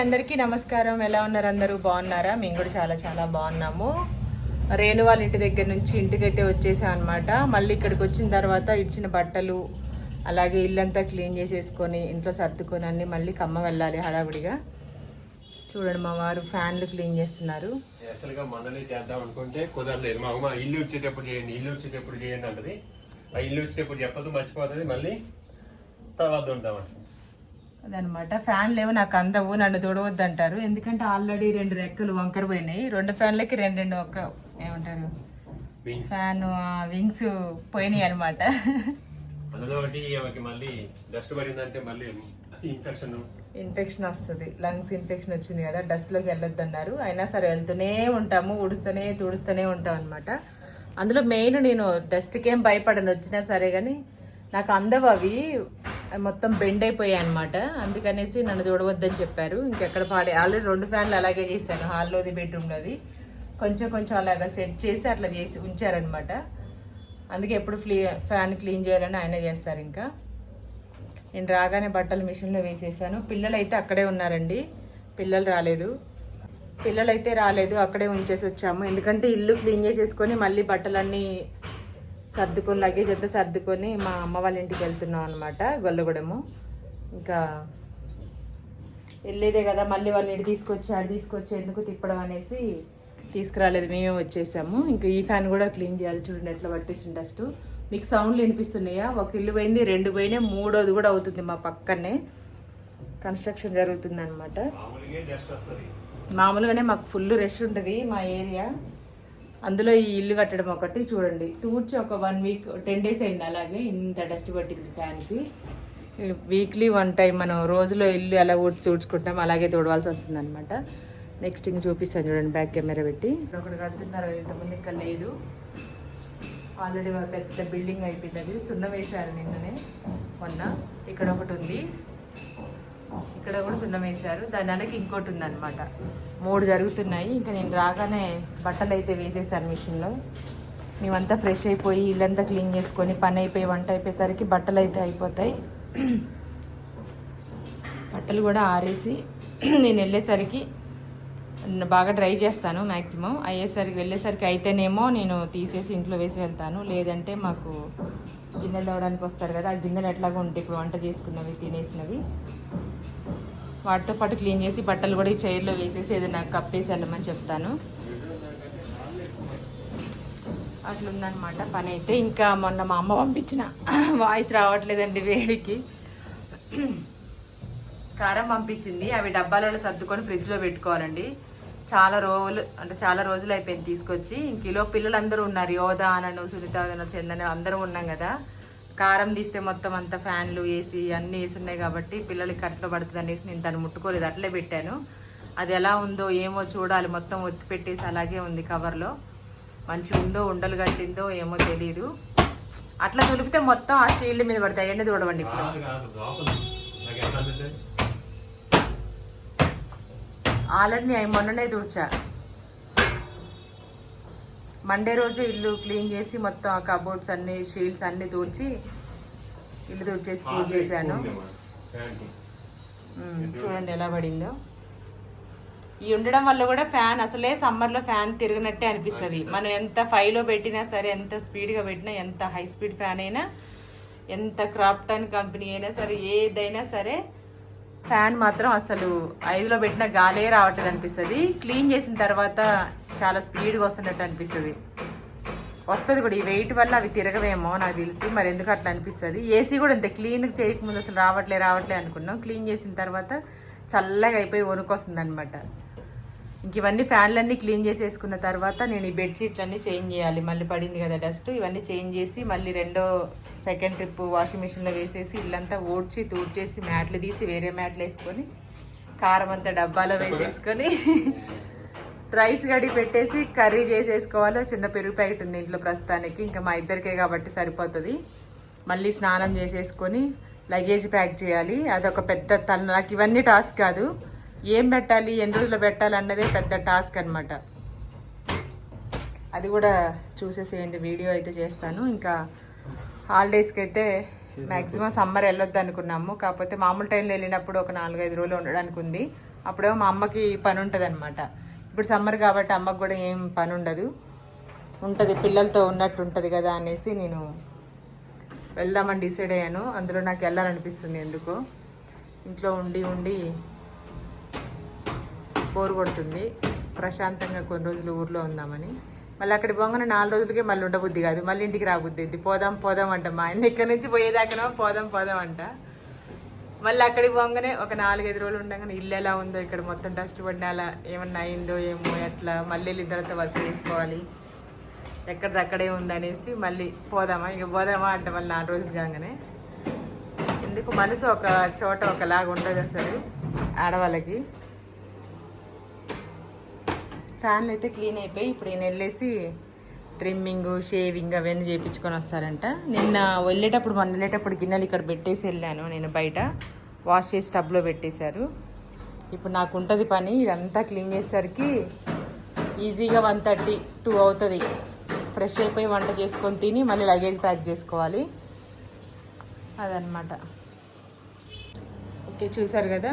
అందరికీ నమస్కారం. ఎలా ఉన్నారు అందరూ? బాగున్నారా? మేము కూడా చాలా చాలా బాగున్నాము. రేణు వాళ్ళ ఇంటి దగ్గర నుంచి ఇంటికైతే వచ్చేసాం అనమాట మళ్ళీ ఇక్కడికి వచ్చిన తర్వాత ఇచ్చిన బట్టలు అలాగే ఇల్లంతా క్లీన్ చేసేసుకొని ఇంట్లో సర్దుకొని అన్ని మళ్ళీ కమ్మ వెళ్ళాలి హడావిడిగా. చూడండి మా వారు ఫ్యాన్లు క్లీన్ చేస్తున్నారు. యాక్చువల్గా చేద్దాం అనుకుంటే కుదరలేదు. మా అమ్మ ఇల్లు వచ్చేటప్పుడు చేయండి ఇల్లు వచ్చేటప్పుడు చేయండి అంటది. ఆ ఇల్లు వచ్చేటప్పుడు చెప్పదు మర్చిపోతుంది. మళ్ళీ తర్వాత ఉంటామంట అదనమాట. ఫ్యాన్ లేవు నాకు అందవు నన్ను తోడవద్దు అంటారు ఎందుకంటే ఆల్రెడీ రెండు రెక్కలు వంకర పోయినాయి. రెండు ఫ్యాన్లకి రెండు రెండు ఒక్క ఏమంటారు. ఫ్యాన్ వింగ్స్ పోయినాయి అనమాట ఇన్ఫెక్షన్. వస్తుంది. లంగ్స్ ఇన్ఫెక్షన్ వచ్చింది కదా డస్ట్లోకి వెళ్ళొద్దు అన్నారు అయినా సరే వెళ్తూనే ఉంటాము ఊడుస్తూనే తుడుస్తూనే ఉంటాం అనమాట అందులో మెయిన్ నేను డస్ట్కి ఏం భయపడను వచ్చినా సరే కానీ నాకు అందవు అవి. మొత్తం బెండ్ అయిపోయాయి అనమాట అందుకనేసి నన్ను చూడవద్దని చెప్పారు. ఇంకెక్కడ పాడే ఆల్రెడీ రెండు ఫ్యాన్లు అలాగే చేశాను హాల్లోది బెడ్రూమ్లోది కొంచెం కొంచెం అలాగా సెట్ చేసి అట్లా చేసి ఉంచారనమాట అందుకే ఎప్పుడు ఫ్లీ ఫ్యాన్ క్లీన్ చేయాలని ఆయన చేస్తారు ఇంకా. నేను రాగానే బట్టలు మిషన్లో వేసేసాను. పిల్లలు అయితే అక్కడే ఉన్నారండి. పిల్లలు రాలేదు. పిల్లలు అయితే రాలేదు అక్కడే ఉంచేసి వచ్చాము. ఎందుకంటే ఇల్లు క్లీన్ చేసేసుకొని మళ్ళీ బట్టలన్నీ సర్దుకొని లగేజ్ అంతా సర్దుకొని మా అమ్మ వాళ్ళ ఇంటికి వెళ్తున్నాం అనమాట గొల్లగూడెము. ఇంకా వెళ్ళేదే కదా మళ్ళీ వాళ్ళని ఇటు తీసుకొచ్చి ఆడు తీసుకొచ్చి ఎందుకు తిప్పడం అనేసి తీసుకురాలేదు మేమే వచ్చేసాము. ఇంకా ఈ ఫ్యాన్ కూడా క్లీన్ చేయాలి చూడండి ఎట్లా పట్టేసిన డస్ట్ మీకు సౌండ్లు వినిపిస్తున్నాయా? ఒక ఇల్లు పోయింది రెండు పోయినాయి మూడోది కూడా అవుతుంది మా పక్కనే. కన్స్ట్రక్షన్ జరుగుతుంది అనమాట మామూలుగానే మాకు ఫుల్ రష్ ఉంటుంది మా ఏరియా అందులో ఈ ఇల్లు కట్టడం ఒకటి చూడండి. తూడ్చి ఒక వన్ వీక్ టెన్ డేస్ అయింది అలాగే. ఇంత డస్ట్ పట్టింది ఫ్యాన్కి వీక్లీ వన్ టైం మనం రోజులో ఇల్లు ఎలా ఊడ్చి తుడుచుకుంటాం అలాగే తుడవాల్సి వస్తుంది అనమాట నెక్స్ట్ ఇంక చూపిస్తాను చూడండి బ్యాక్ కెమెరా పెట్టి. ఒకటి కడుతున్నారు ఇంతకుముందు ఇంకా లేదు. ఆల్రెడీ పెద్ద బిల్డింగ్ అయిపోయింది అది. సున్న వేశారు నిన్ననే మొన్న. ఇక్కడ ఒకటి ఉంది. ఇక్కడ కూడా సున్నం వేశారు. దాని వెనక ఇంకోటి ఉందన్నమాట. మూడు జరుగుతున్నాయి. ఇంకా నేను రాగానే బట్టలు అయితే వేసేసాను మిషన్లో. మేమంతా ఫ్రెష్ అయిపోయి ఇల్లంతా క్లీన్ చేసుకొని పని అయిపోయి వంట అయిపోయేసరికి బట్టలు అయితే అయిపోతాయి. బట్టలు కూడా ఆరేసి నేను వెళ్ళేసరికి బాగా డ్రై చేస్తాను మ్యాక్సిమం అయ్యేసరికి వెళ్ళేసరికి అయితేనేమో నేను తీసేసి ఇంట్లో వేసి వెళ్తాను. లేదంటే మాకు గిన్నెలు తవ్వడానికి వస్తారు కదా ఆ గిన్నెలు ఎట్లాగో ఉంటాయి ఇప్పుడు వంట చేసుకున్నవి తినేసినవి. వాటితో పాటు క్లీన్ చేసి బట్టలు కూడా ఈ చైర్లో వేసేసి ఏదైనా కప్పేసి వెళ్ళమని చెప్తాను. అట్లుందనమాట పని అయితే ఇంకా మొన్న మా అమ్మ పంపించిన వాయిస్ రావట్లేదండి వేడికి. కారం పంపించింది. అవి డబ్బాలలో సర్దుకొని ఫ్రిడ్జ్లో పెట్టుకోవాలండి. చాలా రోజులు అంటే చాలా రోజులు అయిపోయింది తీసుకొచ్చి. ఇంక పిల్లలందరూ ఉన్నారు. యోధ అనను సునీత అనను చందన అందరూ ఉన్నాం కదా. కారం తీస్తే మొత్తం అంతా ఫ్యాన్లు ఏసీ అన్నీ వేసి ఉన్నాయి కాబట్టి పిల్లలకి కట్లో పడుతుంది అనేసి నేను దాన్ని ముట్టుకోలేదు. అట్లే పెట్టాను. అది ఎలా ఉందో ఏమో చూడాలి. మొత్తం ఒత్తి పెట్టేసి అలాగే ఉంది కవర్లో. మంచిగా ఉందో ఉండలు కట్టిందో ఏమో తెలియదు అట్లా తులిపితే మొత్తం ఆ షీల్డ్ మీద పడతాయి. ఎండ చూడవండి ఆల్రెడీ నేను మొన్ననే తుడిచా. మండే రోజు ఇల్లు క్లీన్ చేసి మొత్తం ఆ కబోర్డ్స్ అన్ని షీల్డ్స్ అన్ని తుడిచి ఇల్లు తుడిచేసి పూజ చేశాను. ఫ్యాన్కి. ఉమ్, చూడండి ఎలా పడిందో. ఈ ఉండడం వల్ల కూడా ఫ్యాన్ అసలే సమ్మర్లో ఫ్యాన్ తిరిగినట్టే అనిపిస్తుంది. మనం ఎంత ఫైవ్లో పెట్టినా సరే ఎంత స్పీడ్గా పెట్టినా ఎంత హై స్పీడ్ ఫ్యాన్ అయినా ఎంత క్రాప్టన్ కంపెనీ అయినా సరే ఏదైనా సరే ఫ్యాన్ మాత్రం అసలు ఐదులో పెట్టిన గాలే రావట్లేదు అనిపిస్తుంది. క్లీన్ చేసిన తర్వాత చాలా స్పీడ్గా వస్తున్నట్టు అనిపిస్తుంది. వస్తుంది కూడా. ఈ వెయిట్ వల్ల అవి తిరగవేమో నాకు తెలిసి మరి ఎందుకు అట్లా అనిపిస్తుంది? ఏసీ కూడా అంతే. క్లీన్ చేయకముందు అసలు రావట్లే రావట్లే అనుకున్నాం. క్లీన్ చేసిన తర్వాత చల్లగా అయిపోయి వణుకొస్తుంది అనమాట ఇంక ఇవన్నీ ఫ్యాన్లన్నీ క్లీన్ చేసేసుకున్న తర్వాత నేను ఈ బెడ్షీట్లన్నీ చేంజ్ చేయాలి. మళ్ళీ పడింది కదా డస్ట్. ఇవన్నీ చేంజ్ చేసి మళ్ళీ రెండో సెకండ్ ట్రిప్ వాషింగ్ మిషన్లో వేసేసి ఇల్లంతా ఊడ్చి తూడ్చేసి మ్యాట్లు తీసి వేరే మ్యాట్లు వేసుకొని కారం అంతా డబ్బాలో వేసేసుకొని రైస్ గడి పెట్టేసి కర్రీ చేసేసుకోవాలి చిన్న పెరుగు ప్యాకెట్ ఉంది ఇంట్లో ప్రస్తుతానికి. ఇంకా మా ఇద్దరికే కాబట్టి సరిపోతుంది. మళ్ళీ స్నానం చేసేసుకొని లగేజ్ ప్యాక్ చేయాలి. అదొక పెద్ద తల నాకు ఇవన్నీ టాస్క్ కాదు. ఏం పెట్టాలి ఎన్ని రోజులు పెట్టాలి అన్నదే పెద్ద టాస్క్ అన్నమాట. అది కూడా చూసేసేయండి వీడియో అయితే చేస్తాను. ఇంకా హాలిడేస్కి అయితే మ్యాక్సిమం సమ్మర్ వెళ్ళొద్దు అనుకున్నాము కాకపోతే మామూలు టైంలో వెళ్ళినప్పుడు ఒక నాలుగైదు రోజులు ఉండడానికి ఉంది అప్పుడేమో మా అమ్మకి పని ఉంటుంది అనమాట ఇప్పుడు సమ్మర్ కాబట్టి అమ్మకు కూడా ఏం పని ఉండదు ఉంటుంది పిల్లలతో ఉన్నట్టు ఉంటుంది కదా అనేసి నేను వెళ్దామని డిసైడ్ అయ్యాను. అందులో నాకు వెళ్ళాలనిపిస్తుంది ఎందుకో. ఇంట్లో ఉండి ఉండి బోర్ కొడుతుంది. ప్రశాంతంగా కొన్ని రోజులు ఊర్లో ఉందామని. మళ్ళీ అక్కడికి పోగానే నాలుగు రోజులకే మళ్ళీ ఉండబుద్ధి కాదు. మళ్ళీ ఇంటికి రాబుద్ది పోదాం పోదాం అంట మా ఆయన. ఇక్కడ నుంచి పోయేదాకనో పోదాం పోదాం అంట. మళ్ళీ అక్కడికి పోగానే ఒక నాలుగైదు రోజులు ఉండగానే ఇల్లు ఎలా ఉందో ఇక్కడ మొత్తం డస్ట్ పడినా అలా ఏమన్నా అయిందో ఏమో ఎట్లా మళ్ళీ వెళ్ళిన తర్వాత వర్క్ చేసుకోవాలి ఎక్కడిది అక్కడే ఉందనేసి మళ్ళీ పోదామా? ఇక పోదామా అంటే మళ్ళీ నాలుగు రోజులు కాగానే. ఎందుకు? మనసు ఒక చోట ఒకలాగా ఉంటుంది అసలు ఆడవాళ్ళకి. ఫ్యాన్లు అయితే క్లీన్ అయిపోయి ఇప్పుడు నేను వెళ్ళేసి ట్రిమ్మింగ్ షేవింగ్ అవన్నీ చేయించుకొని వస్తారంట. నిన్న వెళ్ళేటప్పుడు మొన్న వెళ్ళేటప్పుడు గిన్నెలు ఇక్కడ పెట్టేసి వెళ్ళాను నేను బయట. వాష్ చేసి టబ్లో పెట్టేశారు. ఇప్పుడు నాకు ఉంటుంది పని ఇదంతా క్లీన్ చేసేసరికి ఈజీగా వన్ థర్టీ టూ అవుతుంది. ఫ్రెష్ అయిపోయి వంట చేసుకొని తిని మళ్ళీ లగేజ్ ప్యాక్ చేసుకోవాలి. అదనమాట ఓకే చూసారు కదా?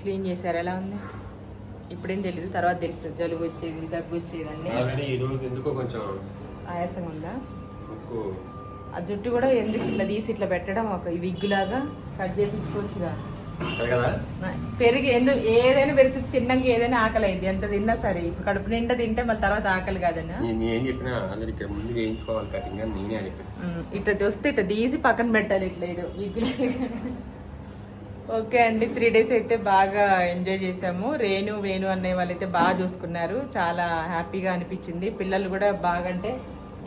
క్లీన్ చేశారు. ఎలా ఉంది? ఇప్పుడేం తెలియదు తర్వాత తెలుస్తుంది. జలుబు వచ్చేది దగ్గు వచ్చేది అన్నీ. ఆల్రెడీ ఈ రోజు ఎందుకో కొంచెం ఆయాసంగా ఉందా ముక్కు ఆ జుట్టు కూడా ఎందుకు ఇట్లా తీసి ఇట్లా పెట్టడం ఒక విగ్గు లాగా కట్ చేయించుకోవచ్చుగా అది కదా? పెరిగి ఎందుకు ఏదైనా పెరిగి తిన్నాక ఏదైనా ఆకలి అయింది ఎంత తిన్నా సరే ఇప్పుడు కడుపు నిండా తింటే మళ్ళీ తర్వాత ఆకలి కాదన్నా నేను ఏం చెప్పినా ఆల్రెడీ ఇక్కడ ముందు వేయించుకోవాలి కటింగ్ అని నేనే అని చెప్పేసి ఉమ్, ఇట్లా వస్తే ఇట్లా తీసి పక్కన పెట్టాలి ఇట్లా ఇది విగ్గులు ఓకే అండి త్రీ డేస్ అయితే బాగా ఎంజాయ్ చేసాము రేణు వేణు అనే వాళ్ళైతే బాగా చూసుకున్నారు. చాలా హ్యాపీగా అనిపించింది. పిల్లలు కూడా బాగా అంటే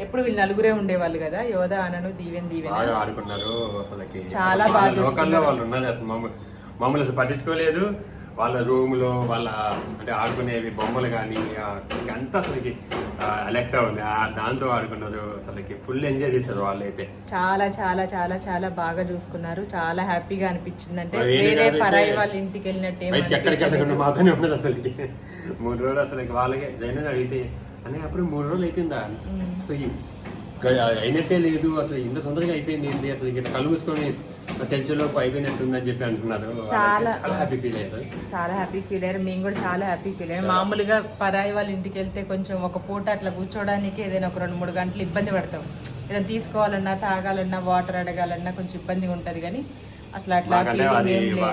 ఎప్పుడు వీళ్ళు నలుగురే ఉండేవాళ్ళు కదా. యోధ అనను దీవెన్ దీవెన్. బాగా ఆడుకున్నారు అసలుకి. చాలా బాగా లోకల్లో వాళ్ళు అసలు మమ్మల్ని అసలు పట్టించుకోలేదు. వాళ్ళ రూమ్లో వాళ్ళ అంటే ఆడుకునేవి బొమ్మలు కానీ అంతా అసలుకి అలెక్సా ఉంది. దాంతో ఆడుకున్నారు. అసలుకి ఫుల్ ఎంజాయ్ చేశారు వాళ్ళైతే. చాలా చాలా చాలా చాలా బాగా చూసుకున్నారు. చాలా హ్యాపీగా అనిపించింది. అంటే వేరే పరాయి వాళ్ళ ఇంటికి వెళ్ళినట్టు ఎక్కడికి వెళ్ళకుండా మాతోనే ఉన్నది అసలుకి. మూడు రోజులు అసలు వాళ్ళకి జైన్ అడిగితే అని అప్పుడు మూడు రోజులు అయిపోయిందా? అసలు గ- అయినట్టే లేదు. అసలు ఇంత తొందరగా అయిపోయింది ఏంటి? అసలు ఇట్లా కళ్ళు తెచ్చలోపు అయిపోయినట్టుందని చెప్పి అంటున్నారు. చాలా హ్యాపీ ఫీల్ అయ్యారు. చాలా హ్యాపీ ఫీల్ అయ్యారు. మేము కూడా చాలా హ్యాపీ ఫీల్ అయ్యారు మామూలుగా పరాయి వాళ్ళ ఇంటికి వెళ్తే కొంచెం ఒక పూట అట్లా కూర్చోడానికి ఏదైనా ఒక రెండు మూడు గంటలు ఇబ్బంది పడతాం. ఏదైనా తీసుకోవాలన్నా తాగాలన్నా వాటర్ అడగాలన్నా కొంచెం ఇబ్బందిగా ఉంటది. కానీ అసలు అట్లా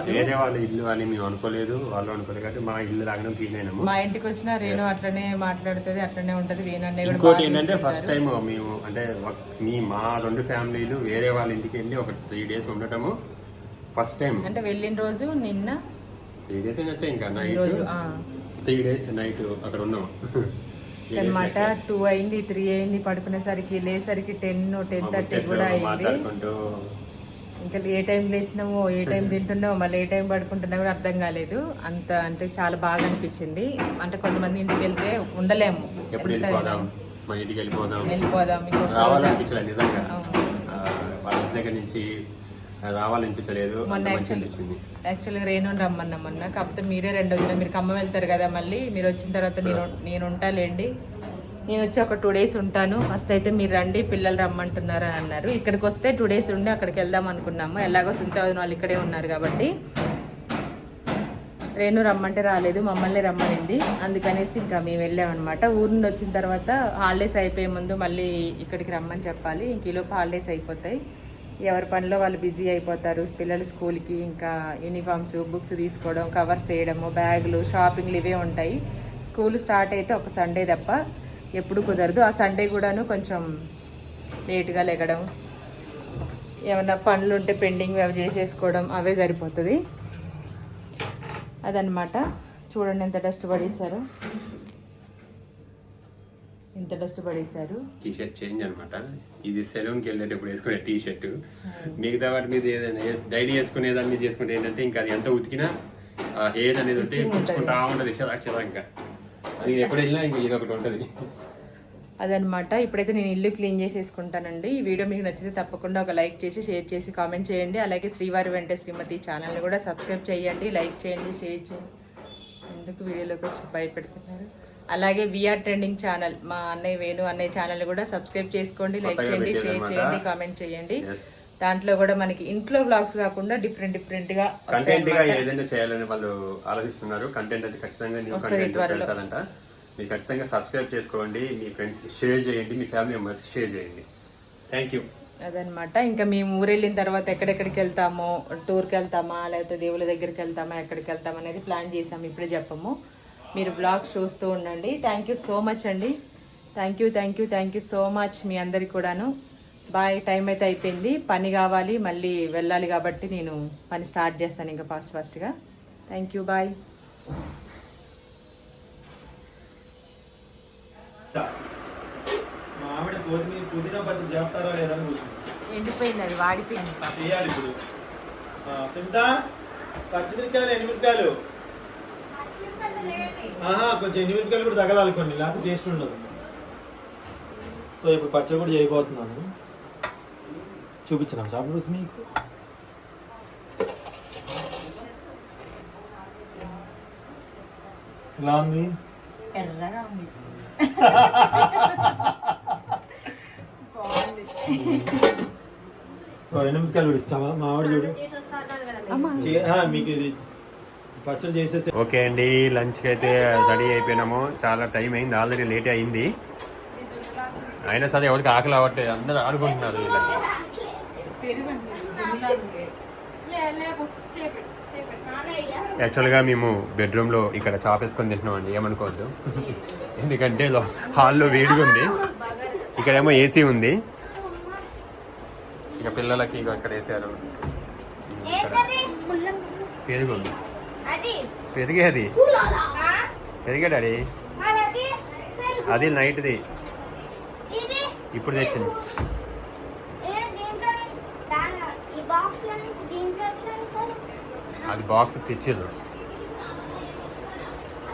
వేరే వాళ్ళ ఇల్లు అని మేము అనుకోలేదు. వాళ్ళు అనుకోలేదు కాబట్టి మా ఇల్లు రాగడం ఫీల్ అయినాము. మా ఇంటికి వచ్చిన రేణు అట్లనే మాట్లాడుతుంది అట్లనే ఉంటది. వేణు ఇంకోటి ఏంటంటే ఫస్ట్. టైం మేము అంటే మీ మా రెండు ఫ్యామిలీలు వేరే వాళ్ళ ఇంటికి వెళ్ళి ఒక త్రీ డేస్ ఉండటము. ఫస్ట్ టైం అంటే వెళ్ళిన రోజు నిన్న? త్రీ డేస్ అయినట్టే ఇంకా నైట్ రోజు ఆ, త్రీ డేస్ నైట్ అక్కడ ఉన్నాం Three days అన్నమాట లెక్క. టూ అయింది త్రీ అయింది పడుకునేసరికి లేసరికి టెన్ టెన్ థర్టీ కూడా అయింది. మాట్లాడుకుంటూ ఇంకా ఏ టైం లేచినామో ఏ టైం తింటున్నామో మళ్ళీ ఏ టైం పడుకుంటున్నా కూడా అర్థం కాలేదు. అంత అంటే చాలా బాగా అనిపించింది. అంటే కొంతమంది ఇంటికి వెళ్తే ఉండలేము. వెళ్ళిపోదాం? మా ఇంటికి వెళ్ళిపోదాం. రావాలనిపించలేదు నిజంగా. వాళ్ళ దగ్గర నుంచి రావాలనిపించలేదు. యాక్చువల్గా రేణు రమ్మన్నాం మొన్న. కాకపోతే మీరే రెండు రోజులు మీరు ఖమ్మం వెళ్తారు కదా మళ్ళీ. మీరు వచ్చిన తర్వాత నేను నేను ఉంటాలేండి నేను వచ్చి ఒక టూ డేస్ ఉంటాను. ఫస్ట్ అయితే మీరు రండి పిల్లలు రమ్మంటున్నారు అని అన్నారు. ఇక్కడికి వస్తే టూ డేస్ ఉండి అక్కడికి వెళ్దాం అనుకున్నాము. ఎలాగో సుంత వాళ్ళు ఇక్కడే ఉన్నారు కాబట్టి. రేణు రమ్మంటే రాలేదు మమ్మల్ని రమ్మనింది. అందుకనేసి ఇంకా మేము వెళ్ళామన్నమాట. ఊరు నుండి వచ్చిన తర్వాత హాలిడేస్ అయిపోయే ముందు మళ్ళీ ఇక్కడికి రమ్మని చెప్పాలి. ఇంక ఈలోపు హాలిడేస్ అయిపోతాయి. ఎవరి పనిలో వాళ్ళు బిజీ అయిపోతారు. పిల్లలు స్కూల్కి ఇంకా యూనిఫామ్స్ బుక్స్ తీసుకోవడం కవర్స్ చేయడము బ్యాగులు షాపింగ్లు ఇవే ఉంటాయి. స్కూల్ స్టార్ట్ అయితే ఒక సండే తప్ప ఎప్పుడు కుదరదు. ఆ సండే కూడాను కొంచెం లేట్గా లెగడం ఏమన్నా పనులు ఉంటే పెండింగ్ అవి చేసేసుకోవడం అవే సరిపోతుంది. అదనమాట చూడండి ఎంత డస్ట్ పడేశారు. ఎంత డస్ట్ పడేశారు. టీ షర్ట్ చేంజ్ అనమాట ఇది సెలూన్కి వెళ్ళేటప్పుడు వేసుకునే టీ షర్ట్ మిగతా వాటి మీద ఏదైనా డైలీ వేసుకునే దాని మీద చేసుకుంటే ఏంటంటే ఇంకా అది ఎంత ఉతికినా ఆ హెయిర్ అనేది ఉంటే Itching ఉంటది. ఉంటది అది ఎప్పుడు వెళ్ళినా ఇంకా ఇది ఒకటి ఉంటది. అదనమాట ఇప్పుడైతే నేను ఇల్లు క్లీన్ చేసేసుకుంటానండి. ఈ వీడియో మీకు నచ్చితే తప్పకుండా ఒక లైక్ చేసి షేర్ చేసి కామెంట్ చేయండి. అలాగే శ్రీవారి వెంట శ్రీమతి ఛానల్ని కూడా సబ్స్క్రైబ్ చేయండి. లైక్ చేయండి షేర్ చేయండి. ఎందుకు వీడియోలోకి వచ్చి భయపెడుతున్నారు? అలాగే విఆర్ ట్రెండింగ్ ఛానల్. మా అన్నయ్య వేణు అన్నయ్య ఛానల్ కూడా సబ్స్క్రైబ్ చేసుకోండి లైక్ చేయండి షేర్. చేయండి కామెంట్ చేయండి. దాంట్లో కూడా మనకి ఇంట్లో బ్లాగ్స్ కాకుండా డిఫరెంట్ డిఫరెంట్గా కంటెంట్గా ఏదైనా చేయాలని వాళ్ళు ఆలోచిస్తున్నారు. కంటెంట్ అయితే ఖచ్చితంగా న్యూ కంటెంట్. పెడతారంట. మీరు ఖచ్చితంగా సబ్స్క్రైబ్ చేసుకోండి మీ ఫ్రెండ్స్కి షేర్ చేయండి మీ ఫ్యామిలీ మెంబర్స్కి షేర్ చేయండి. థ్యాంక్ యూ అదనమాట ఇంకా మేము ఊరు వెళ్ళిన తర్వాత ఎక్కడెక్కడికి వెళ్తామో టూర్కి వెళ్తామా లేకపోతే దేవుళ్ళ దగ్గరికి వెళ్తామా ఎక్కడికి వెళ్తామా అనేది ప్లాన్ చేసాము ఇప్పుడే చెప్పము. మీరు బ్లాగ్స్ చూస్తూ ఉండండి. థ్యాంక్ యూ సో మచ్ అండి. Thank you thank you thank you so much మీ అందరికి కూడాను. బాయ్ టైం అయితే అయిపోయింది. పని కావాలి మళ్ళీ వెళ్ళాలి కాబట్టి నేను పని స్టార్ట్ చేస్తాను ఇంకా ఫాస్ట్ ఫాస్ట్గా. Thank you bye. ఎండిపోయింది అది వాడిపోయింది చేయాలి ఇప్పుడు. ఆ, సునీత పచ్చిమిరకాయలు ఎండుమిరకాయలు ఆహా కొంచెం ఎండుమిరకాయలు కూడా తగలాలి కొన్ని లేకపోతే టేస్ట్ ఉండదు. సో ఇప్పుడు పచ్చడి కూడా చేయబోతున్నాను. చూపించినాం చేపల పులుసు మీకు? ఎలా ఉంది? ఎర్రగా ఉంది. సో ఇస్తావా? మా ఆవిడ చూడు. మీకు ఇది పచ్చడి చేసేసి ఓకే అండి లంచ్కి అయితే రెడీ అయిపోయినాము. చాలా టైం అయింది ఆల్రెడీ లేట్ అయింది. అయినా సరే ఎవరికి ఆకలి అవ్వట్లేదు అందరూ ఆడుకుంటున్నారు వీళ్ళకి యాక్చువల్గా మేము బెడ్రూమ్లో ఇక్కడ చాపేసుకొని తింటున్నాం అండి ఏమనుకోవద్దు. ఎందుకంటే హాల్లో వేడిగా ఉంది. ఇక్కడేమో ఏసీ ఉంది. ఇక పిల్లలకి ఇక ఇక్కడ వేసారు. పెరుగు పెరిగే అది. పెరిగే డాడీ. అది నైట్ది. ఇప్పుడు తెచ్చింది ఏ దీంట్లో దాని ఈ బాక్స్లో నుంచి దీంట్లో ఎట్లా వెళ్తారు? అది బాక్స్ తెచ్చిర్రు.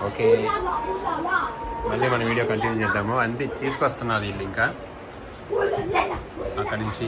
ఓకే. మళ్ళీ మన వీడియో కంటిన్యూ చేద్దాము. అంతే తీసుకొస్తున్నారు వీళ్ళు ఇంకా. అక్కడి నుంచి.